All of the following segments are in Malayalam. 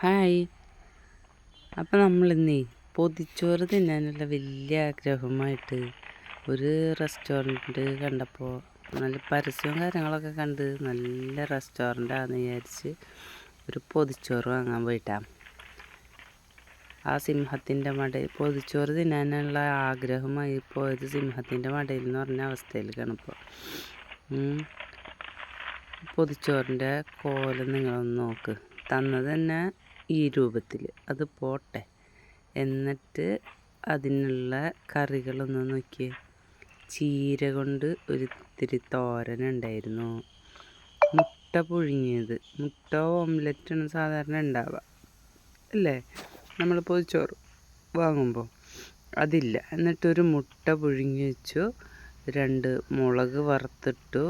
ഹായ്. അപ്പം നമ്മളിന്നേ പൊതിച്ചോറ് തിന്നാനുള്ള വലിയ ആഗ്രഹമായിട്ട് ഒരു റെസ്റ്റോറന്റ് കണ്ടപ്പോൾ നല്ല പരസ്യവും കാര്യങ്ങളൊക്കെ കണ്ട് നല്ല റെസ്റ്റോറന്റാണെന്ന് വിചാരിച്ച് ഒരു പൊതിച്ചോറ് വാങ്ങാൻ പോയിട്ടാ. ആ സിംഹത്തിന്റെ മടയിൽ പൊതിച്ചോറ് തിന്നാനുള്ള ആഗ്രഹമായി പോയത് സിംഹത്തിന്റെ മടയിൽ എന്ന് പറഞ്ഞ അവസ്ഥയിലേക്കാണ് ഇപ്പോൾ പൊതിച്ചോറിന്റെ കോലം നിങ്ങളൊന്ന് നോക്ക്. തന്നത് തന്നെ ഈ രൂപത്തിൽ. അത് പോട്ടെ. എന്നിട്ട് അതിനുള്ള കറികളൊന്ന് നോക്കിയേ. ചീര കൊണ്ട് ഒരിത്തിരി തോരൻ ഉണ്ടായിരുന്നു. മുട്ട പുഴുങ്ങിയത്. മുട്ട ഓംലെറ്റാണ് സാധാരണ ഉണ്ടാവുക. അല്ലേ? നമ്മൾ ചോറ് വാങ്ങുമ്പോൾ അതില്ല. എന്നിട്ടൊരു മുട്ട പുഴുങ്ങി വെച്ചു. രണ്ട് മുളക് വറുത്തിട്ടു.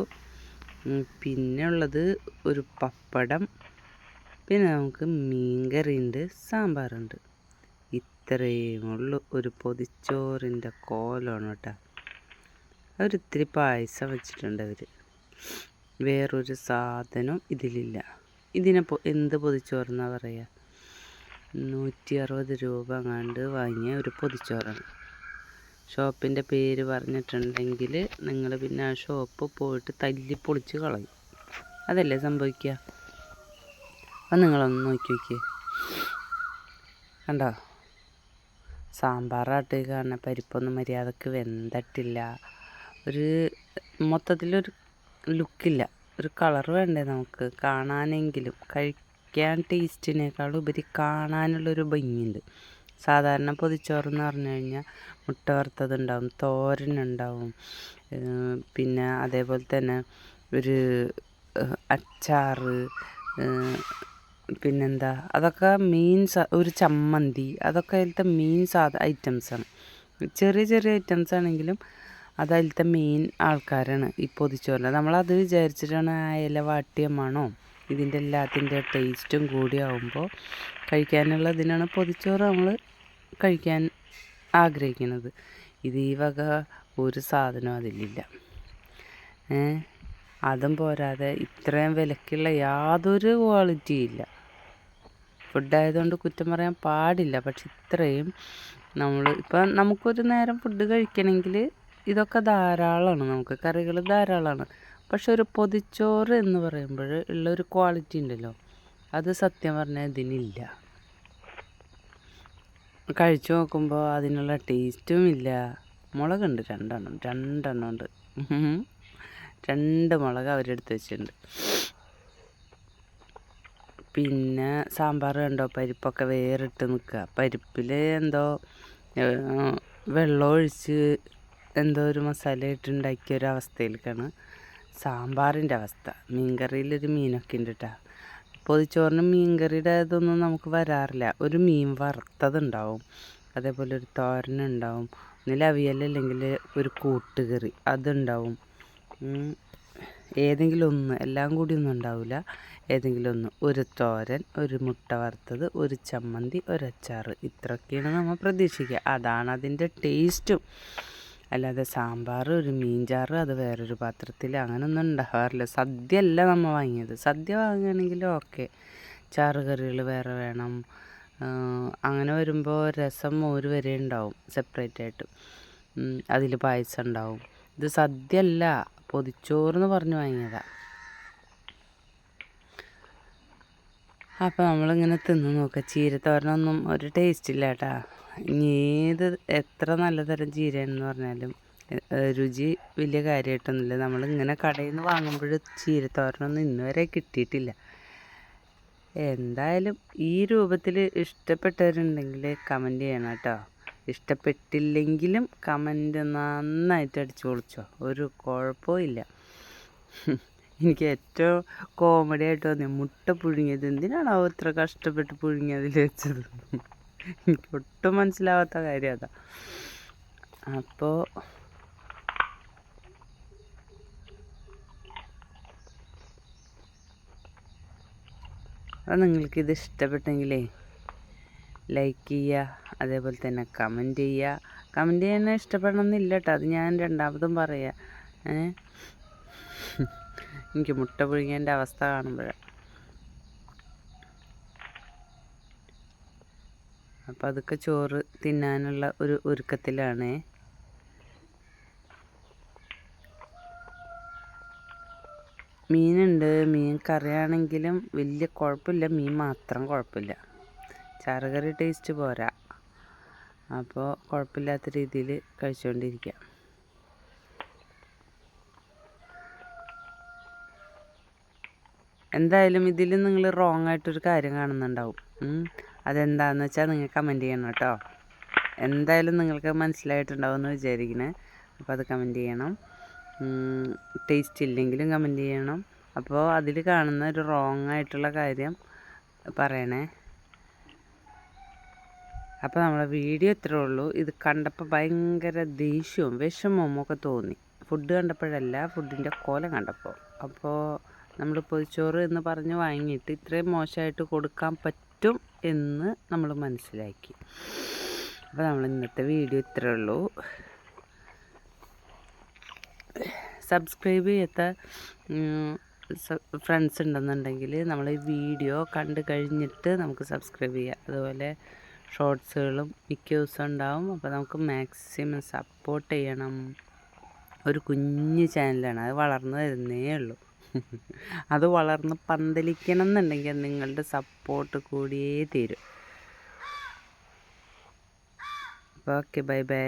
പിന്നെ ഉള്ളത് ഒരു പപ്പടം പിന്നെ നമുക്ക് മീൻകറിയുണ്ട് സാമ്പാറുണ്ട്. ഇത്രയും ഉള്ളു ഒരു പൊതിച്ചോറിന്റെ കോലമാണ് കേട്ടോ. അവരിത്തിരി പായസം വെച്ചിട്ടുണ്ട് അവർ വേറൊരു സാധനവും ഇതിലില്ല. ഇതിനെ എന്ത് പൊതിച്ചോറെന്നാണ് പറയുക നൂറ്റി അറുപത് രൂപ അങ്ങാണ്ട് വാങ്ങിയ ഒരു പൊതിച്ചോറാണ്. ഷോപ്പിന്റെ പേര് പറഞ്ഞിട്ടുണ്ടെങ്കിൽ നിങ്ങൾ പിന്നെ ആ ഷോപ്പ് പോയിട്ട് തല്ലി പൊളിച്ച് കളയും. അതല്ലേ സംഭവിക്കുക? അത് നിങ്ങളൊന്ന് നോക്കി നോക്കിയേ. കണ്ടോ? സാമ്പാറാട്ട് കാരണം പരിപ്പൊന്നും മര്യാദയ്ക്ക് വെന്തട്ടില്ല. ഒരു മൊത്തത്തിലൊരു ലുക്കില്ല. ഒരു കളർ വേണ്ടേ നമുക്ക്? കാണാനെങ്കിലും കഴിക്കാൻ ടേസ്റ്റിനേക്കാൾ ഉപരി കാണാനുള്ളൊരു ഭംഗിയുണ്ട്. സാധാരണ പൊതിച്ചോറെന്ന് പറഞ്ഞു കഴിഞ്ഞാൽ മുട്ട വറുത്തതുണ്ടാവും തോരനുണ്ടാവും പിന്നെ അതേപോലെ തന്നെ ഒരു അച്ചാറ് പിന്നെന്താ? അതൊക്കെ മീൻ ഒരു ചമ്മന്തി. അതൊക്കെ അതിലത്തെ മീൻ സാധ ഐറ്റംസാണ്. ചെറിയ ചെറിയ ഐറ്റംസ് ആണെങ്കിലും അത് അതിലത്തെ മെയിൻ ആൾക്കാരാണ് ഈ പൊതിച്ചോറിന്റെ നമ്മളത് വിചാരിച്ചിട്ടാണ് ആ ഇല വാട്ടിയ മണോ ഇതിന്റെ എല്ലാത്തിന്റെ ടേസ്റ്റും കൂടി ആവുമ്പോൾ കഴിക്കാനുള്ള ഇതിനാണ് പൊതിച്ചോറ് നമ്മൾ കഴിക്കാൻ ആഗ്രഹിക്കുന്നത്. ഇത് ഈ വക ഒരു സാധനവും അതിലില്ല. ഏ? അതും പോരാതെ ഇത്രയും വിലക്കുള്ള യാതൊരു ക്വാളിറ്റിയും ഇല്ല. ഫുഡായതുകൊണ്ട് കുറ്റം പറയാൻ പാടില്ല. പക്ഷെ ഇത്രയും നമ്മൾ ഇപ്പം നമുക്കൊരു നേരം ഫുഡ് കഴിക്കണമെങ്കിൽ ഇതൊക്കെ ധാരാളമാണ്. നമുക്ക് കറികൾ ധാരാളമാണ്. പക്ഷെ ഒരു പൊതിച്ചോറ് എന്ന് പറയുമ്പോൾ ഉള്ള ഒരു ക്വാളിറ്റി ഉണ്ടല്ലോ. അത് സത്യം പറഞ്ഞാൽ ഇതിനില്ല. കഴിച്ചു നോക്കുമ്പോൾ അതിനുള്ള ടേസ്റ്റും ഇല്ല. മുളകുണ്ട് രണ്ടെണ്ണം. രണ്ടെണ്ണം ഉണ്ട്. രണ്ട് മുളക് അവരെടുത്ത് വെച്ചിട്ടുണ്ട്. പിന്നെ സാമ്പാർ കണ്ടോ? പരിപ്പൊക്കെ വേറിട്ട് നിൽക്കുക പരിപ്പിൽ എന്തോ വെള്ളം ഒഴിച്ച് എന്തോ ഒരു മസാല ഇട്ടുണ്ടാക്കിയ ഒരു അവസ്ഥയിലേക്കാണ് സാമ്പാറിന്റെ അവസ്ഥ. മീൻകറിയിലൊരു മീനൊക്കെ ഉണ്ട് കേട്ടോ പൊതിച്ചോറിന് മീൻകറിയുടെ ഇതൊന്നും നമുക്ക് വരാറില്ല. ഒരു മീൻ വറുത്തതുണ്ടാവും. അതേപോലെ ഒരു തോരനുണ്ടാവും ഒന്നിൽ അവിയലല്ലെങ്കിൽ ഒരു കൂട്ടുകറി അതുണ്ടാവും. ഏതെങ്കിലും ഒന്ന്. എല്ലാം കൂടി ഒന്നും ഉണ്ടാവില്ല. ഏതെങ്കിലും ഒന്ന് ഒരു തോരൻ ഒരു മുട്ട വറുത്തത് ഒരു ചമ്മന്തി ഒരച്ചാർ ഇത്രയൊക്കെയാണ് നമ്മൾ പ്രതീക്ഷിക്കുക അതാണ് അതിന്റെ ടേസ്റ്റും. അല്ലാതെ സാമ്പാർ ഒരു മീൻചാറ് അത് വേറൊരു പാത്രത്തിൽ അങ്ങനെയൊന്നും ഉണ്ടാവാറില്ല. സദ്യ അല്ല നമ്മൾ വാങ്ങിയത്. സദ്യ വാങ്ങുകയാണെങ്കിൽ ഓക്കെ. ചാറ് കറികൾ വേറെ വേണം. അങ്ങനെ വരുമ്പോൾ രസം മോര് വരെ ഉണ്ടാവും സെപ്പറേറ്റ് ആയിട്ട്. അതിൽ പായസം ഉണ്ടാവും. ഇത് സദ്യ അല്ല പൊതിച്ചോറെന്ന് പറഞ്ഞ് വാങ്ങിയതാണ് അപ്പോൾ നമ്മളിങ്ങനെ തിന്ന് നോക്കുക ചീരത്തോരനൊന്നും ഒരു ടേസ്റ്റ് ഇല്ല കേട്ടാ ഇനി ഏത് എത്ര നല്ല തരം ചീരയാണെന്ന് പറഞ്ഞാലും രുചി വലിയ കാര്യമായിട്ടൊന്നുമില്ല നമ്മളിങ്ങനെ കടയിൽ നിന്ന് വാങ്ങുമ്പോൾ ചീരത്തോരനൊന്നും ഇന്ന് വരെ കിട്ടിയിട്ടില്ല. എന്തായാലും ഈ രൂപത്തിൽ ഇഷ്ടപ്പെട്ടവരുണ്ടെങ്കിൽ കമന്റ് ചെയ്യണം കേട്ടോ ഇഷ്ടപ്പെട്ടില്ലെങ്കിലും കമന്റ് നന്നായിട്ട് അടിച്ചു പൊളിച്ചോ. ഒരു കുഴപ്പവും ഇല്ല. എനിക്ക് ഏറ്റവും കോമഡി ആയിട്ട് തോന്നിയ മുട്ട പുഴുങ്ങിയത്. എന്തിനാണ് അവ ഇത്ര കഷ്ടപ്പെട്ട് പുഴുങ്ങി അതിൽ വെച്ചത്? എനിക്ക് ഒട്ടും മനസ്സിലാവാത്ത കാര്യം അതാ. അപ്പോൾ നിങ്ങൾക്ക് നിങ്ങൾക്കിത് ഇഷ്ടപ്പെട്ടെങ്കിലേ ലൈക്ക് ചെയ്യുക അതേപോലെ തന്നെ കമന്റ് ചെയ്യുക. കമന്റ് ചെയ്യാൻ ഇഷ്ടപ്പെടണമെന്നില്ല കേട്ടോ അത് ഞാൻ രണ്ടാമതും പറയാം. ഏഹ് എനിക്ക് മുട്ട പുഴുങ്ങിയതിന്റെ അവസ്ഥ കാണുമ്പോഴാണ് അപ്പോൾ അതൊക്കെ ചോറ് തിന്നാനുള്ള ഒരു ഒരുക്കത്തിലാണ്. മീനുണ്ട്. മീൻ കറിയാണെങ്കിലും വലിയ കുഴപ്പമില്ല. മീൻ മാത്രം കുഴപ്പമില്ല. ചാറുകറി ടേസ്റ്റ് പോരാ. അപ്പോൾ കുഴപ്പമില്ലാത്ത രീതിയിൽ കഴിച്ചുകൊണ്ടിരിക്കുക എന്തായാലും ഇതിൽ നിങ്ങൾ റോങ് ആയിട്ടൊരു കാര്യം കാണുന്നുണ്ടാവും. അതെന്താണെന്ന് വെച്ചാൽ നിങ്ങൾ കമന്റ് ചെയ്യണം കേട്ടോ. എന്തായാലും നിങ്ങൾക്ക് മനസ്സിലായിട്ടുണ്ടാവും എന്ന് വിചാരിക്കണേ. അപ്പോൾ അത് കമന്റ് ചെയ്യണം. ടേസ്റ്റ് ഇല്ലെങ്കിലും കമന്റ് ചെയ്യണം. അപ്പോൾ അതിൽ കാണുന്ന ഒരു റോങ് ആയിട്ടുള്ള കാര്യം പറയണേ. അപ്പോൾ നമ്മളെ വീഡിയോ ഇത്രേ ഉള്ളൂ. ഇത് കണ്ടപ്പോൾ ഭയങ്കര ദേഷ്യവും വിഷമവും ഒക്കെ തോന്നി. ഫുഡ് കണ്ടപ്പോഴല്ല ഫുഡിന്റെ കോലം കണ്ടപ്പോൾ അപ്പോൾ നമ്മൾ പൊതിച്ചോറ് എന്ന് പറഞ്ഞ് വാങ്ങിയിട്ട് ഇത്രയും മോശമായിട്ട് കൊടുക്കാൻ പറ്റും എന്ന് നമ്മൾ മനസ്സിലാക്കി. അപ്പോൾ നമ്മൾ ഇന്നത്തെ വീഡിയോ ഇത്രയേ ഉള്ളൂ. സബ്സ്ക്രൈബ് ചെയ്യാത്ത ഫ്രണ്ട്സ് ഉണ്ടെന്നുണ്ടെങ്കിൽ നമ്മൾ ഈ വീഡിയോ കണ്ടു കഴിഞ്ഞിട്ട് നമുക്ക് സബ്സ്ക്രൈബ് ചെയ്യാം. അതുപോലെ ഷോർട്സുകളും മിക്ക ദിവസം ഉണ്ടാവും. അപ്പോൾ നമുക്ക് മാക്സിമം സപ്പോർട്ട് ചെയ്യണം. ഒരു കുഞ്ഞു ചാനലാണ്. അത് വളർന്നു വരുന്നേ ഉള്ളൂ. അത് വളർന്ന് പന്തലിക്കണം എന്നുണ്ടെങ്കിൽ നിങ്ങളുടെ സപ്പോർട്ട് കൂടിയേ തീരും. Okay bye bye